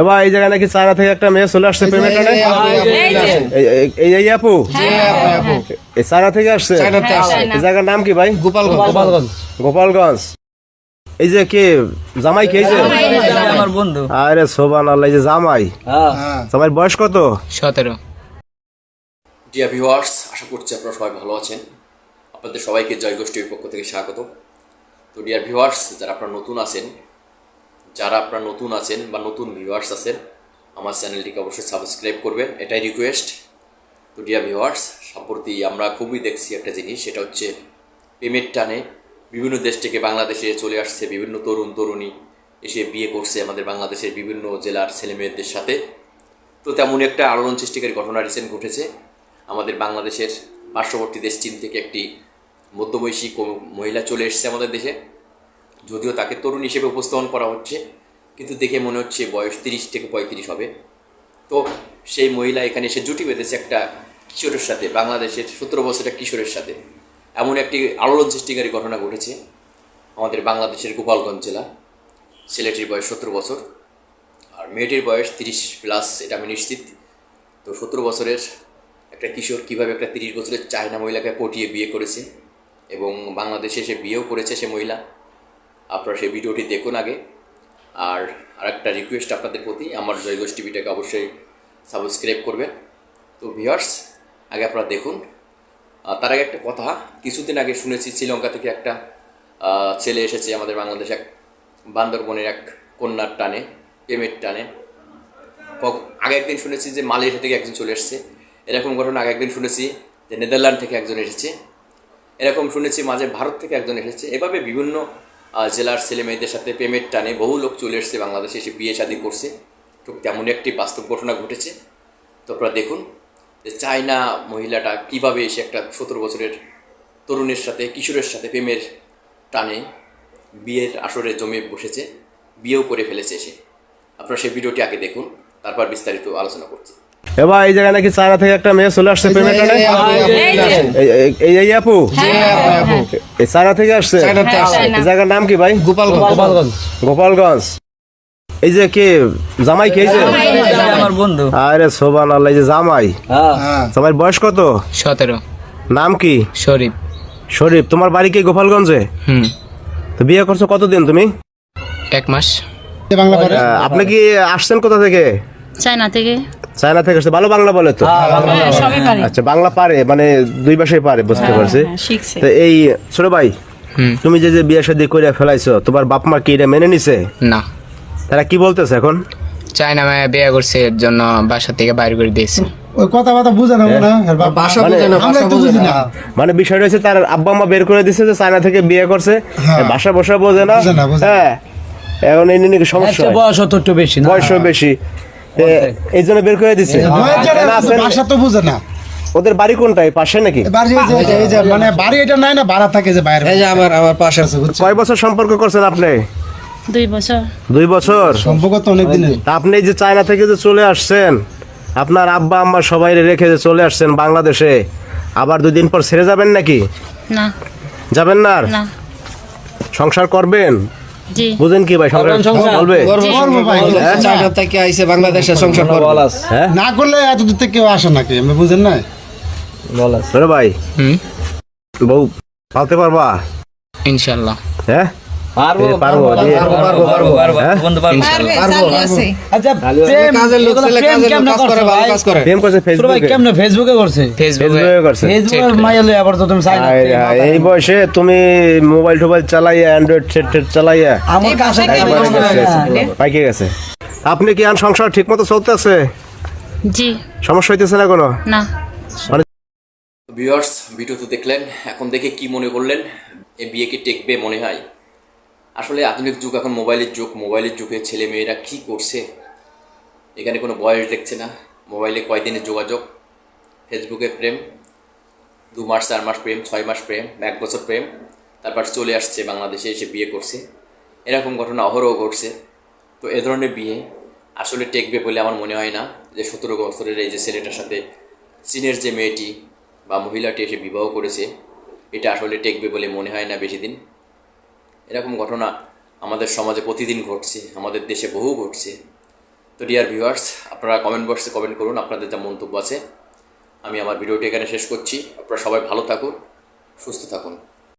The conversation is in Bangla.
এবার এই জায়গায় নাকি চায়না থেকে একটা মেয়ে চলে আসছে পেমেন্ট এই এই এই এই আপু? এই চায়না থেকে আসছে? এই জায়গার নাম কি ভাই? গোপালগঞ্জ। গোপালগঞ্জ। গোপালগঞ্জ। এই যে কে? জামাই কে যে? আমার বন্ধু। আরে সোবান আল্লাহ এই যে জামাই। হ্যাঁ। জামাই বয়স কত? সতেরো। ডিয়ার ভিউয়ার্স আশা করছি আপনারা সবাই ভালো আছেন। আপনাদের সবাইকে জয় গোষ্ঠীর পক্ষ থেকে স্বাগত। তো ডিয়ার ভিউয়ার্স যারা আপনারা নতুন আছেন যারা আপনারা নতুন আছেন বা নতুন ভিউয়ার্স আছেন, আমার চ্যানেলটিকে অবশ্যই সাবস্ক্রাইব করবেন। এটাই রিকোয়েস্ট তো ডিয়ার ভিউয়ার্স সম্প্রতি আমরা খুবই দেখছি একটা জিনিস, সেটা হচ্ছে প্রেমের টানে বিভিন্ন দেশ থেকে বাংলাদেশে চলে আসছে বিভিন্ন তরুণ, তরুণী এসে বিয়ে করছে আমাদের বাংলাদেশের বিভিন্ন জেলার ছেলেমেয়েদের সাথে। তো তেমন একটা আলোড়ন সৃষ্টিকারী ঘটনা রিসেন্ট ঘটেছে। আমাদের বাংলাদেশের পার্শ্ববর্তী দেশ চীন থেকে একটি মধ্যবয়সী মহিলা চলে এসেছে আমাদের দেশে। যদিও তাকে তরুণ হিসেবে উপস্থাপন করা হচ্ছে, কিন্তু দেখে মনে হচ্ছে বয়স তিরিশ থেকে পঁয়ত্রিশ হবে। তো সেই মহিলা এখানে এসে জুটি বেঁধেছে একটা কিশোরের সাথে, বাংলাদেশের সতেরো বছরের কিশোরের সাথে। এমন একটি আলোড়ন সৃষ্টিকারী ঘটনা ঘটেছে আমাদের বাংলাদেশের গোপালগঞ্জ জেলা। ছেলেটির বয়স সতেরো বছর, আর মেয়েটির বয়স তিরিশ প্লাস, এটা আমি নিশ্চিত। তো সতেরো বছরের একটা কিশোর কীভাবে একটা তিরিশ বছরের চায়না মহিলাকে পটিয়ে বিয়ে করেছে এবং বাংলাদেশে সে বিয়েও করেছে সে মহিলা। আপনারা সেই ভিডিওটি দেখুন আগে। আর আরেকটা রিকোয়েস্ট আপনাদের প্রতি, আমার জয়গোষ টিভিটাকে অবশ্যই সাবস্ক্রাইব করবেন। তো ভিউয়ার্স আগে আপনারা দেখুন। তার আগে একটা কথা, কিছুদিন আগে শুনেছি শ্রীলঙ্কা থেকে একটা ছেলে এসেছে আমাদের বাংলাদেশ এক বান্দরবনের এক কন্যার টানে প্রেমের টানে। আগে একদিন শুনেছি যে মালয়েশিয়া থেকে একজন চলে এসেছে। এরকম ঘটনা আগে একদিন শুনেছি যে নেদারল্যান্ড থেকে একজন এসেছে। এরকম শুনেছি মাঝে ভারত থেকে একজন এসেছে। এভাবে বিভিন্ন জেলার ছেলে মেয়েদের সাথে প্রেমের টানে বহু লোক চলে এসেছে বাংলাদেশে এসে বিয়ে শাদী করছে। ঠিক তেমন একটি বাস্তব ঘটনা ঘটেছে। তো আপনারা দেখুন যে চায়না মহিলাটা কীভাবে এসে একটা সতেরো বছরের তরুণের সাথে, কিশোরের সাথে প্রেমের টানে বিয়ের আসরে জমে বসেছে, বিয়েও করে ফেলেছে এসে আপনারা সেই ভিডিওটি আগে দেখুন, তারপর বিস্তারিত আলোচনা করছি। এবার এই জায়গায় নাকি চায়না থেকে একটা মেয়ে চলে আসছে পেমেন্ট এই এই এই আপু? এই চায়না থেকে আসছে? এই জায়গার নাম কি ভাই? গোপালগঞ্জ। গোপালগঞ্জ। গোপালগঞ্জ। এই যে কে? জামাই কে যে? আমার বন্ধু। আরে সোবান আল্লাহ এই যে জামাই। হ্যাঁ। জামাইর বয়স কত? সতেরো। নাম কি? শরীফ। শরীফ তোমার বাড়ি কি গোপালগঞ্জে? হুম। তো বিয়ে করছ কতদিন তুমি? এক মাস। আপনি কি আসছেন কোথা থেকে? চায়না থেকে। চায়না থেকে আসছে। ভালো বাংলা বলে তো? হ্যাঁ, সবই পারে। আচ্ছা বাংলা পারে মানে দুই ভাষায় পারে বুঝতে পারছি। হ্যাঁ, তো এই ছোট ভাই তুমি যে যে বিয়ে শাদী করে ফেলাইছো তোমার বাপ মা কি এটা মেনে নিছে? না। তারা কি বলতেছে এখন? চায়না মায়া বিয়ে করছে এর জন্য বাসা থেকে বাইরে করে দিয়েছে। ওই কথা বার্তা বুঝে না না ভাষা বোঝে না আমরা তো বুঝি না। না। মানে বিষয়টা হচ্ছে তার আব্বা আম্মা বের করে দিছে যে চায়না থেকে বিয়ে করছে। হ্যাঁ। ভাষা বসা বোঝে না। হ্যাঁ। এখন এই নিয়ে সমস্যা বয়স অত একটু বেশি বয়সও বেশি। এই জন্য বের করে দিছে। ভাষা তো বুঝে না। ওদের বাড়ি কোনটা পাশে নাকি? মানে বাড়ি এটা নাই না ভাড়া থাকে যে বাইরে এই যে আমার আমার পাশে আছে কয় বছর সম্পর্ক করছেন আপনি? দুই বছর। দুই বছর? সম্পর্ক তো অনেক দিনের। আপনি এই যে চায়না থেকে যে চলে আসছেন আপনার আব্বা আম্মা সবাই রেখে যে চলে আসছেন বাংলাদেশে আবার দুই দিন পর ছেড়ে যাবেন নাকি? না। যাবেন না আর? সংসার করবেন? বুঝেন কি ভাই সংসার চলবে হ্যাঁ? চায়না থেকে আইছে বাংলাদেশে সংসার করব। হ্যাঁ? না করলে এত দূর থেকে কেউ আসে নাকি? আমি বুঝেন না বলাস ভাই। হুম? বউ পালতে পারবা? ইনশাল্লাহ। হ্যাঁ? এ, পারব দিয়ে-? কাজের লোক ছেলে কাজের লোক কাজ করে ভালো কাজ করে প্রেম করছে ফেসবুকে ফেসবুকে করছে? ফেসবুকে ফেসবুকে করছে। ফেসবুকের আবার তো তুমি চাই না আয় এই বয়সে তুমি মোবাইল টোবাইল চালাইয়া অ্যান্ড্রয়েড সেট টেট চালাইয়া আমার কাছে পাইকে গেছে। আপনি কি আর সংসার ঠিক মতো চলতেছে জি। সমস্যা হইতেছে না কোনো? না। ভিউয়ার্স ভিডিও তো দেখলেন এখন দেখে কি মনে করলেন? এ বিয়ে কি টেকবে মনে হয়? আসলে আধুনিক যুগ এখন মোবাইলের যুগ, মোবাইলের যুগে ছেলে মেয়েরা কি করছে? এখানে কোনো বয়স দেখছে না। মোবাইলে কয়দিনের যোগাযোগ? ফেসবুকে প্রেম, দু মাস, চার মাস প্রেম, ছয় মাস প্রেম, এক বছর প্রেম, তারপর চলে আসছে বাংলাদেশে এসে বিয়ে করছে। এরকম ঘটনা অহরহ ঘটছে। তো এ ধরনের বিয়ে আসলে টেকবে বলে আমার মনে হয় না যে সতেরো বছরের এই যে ছেলেটার সাথে চীনের যে মেয়েটি বা মহিলাটি এসে বিবাহ করেছে, এটা আসলে টেকবে বলে মনে হয় না বেশি দিন। এরকম ঘটনা আমাদের সমাজে প্রতিদিন ঘটছে, আমাদের দেশে বহু ঘটছে। তো ডিয়ার ভিউয়ার্স আপনারা কমেন্ট বক্সে কমেন্ট করুন, আপনাদের যা মন্তব্য আছে। আমি আমার ভিডিওটি এখানে শেষ করছি। আপনারা সবাই ভালো থাকুন, সুস্থ থাকুন।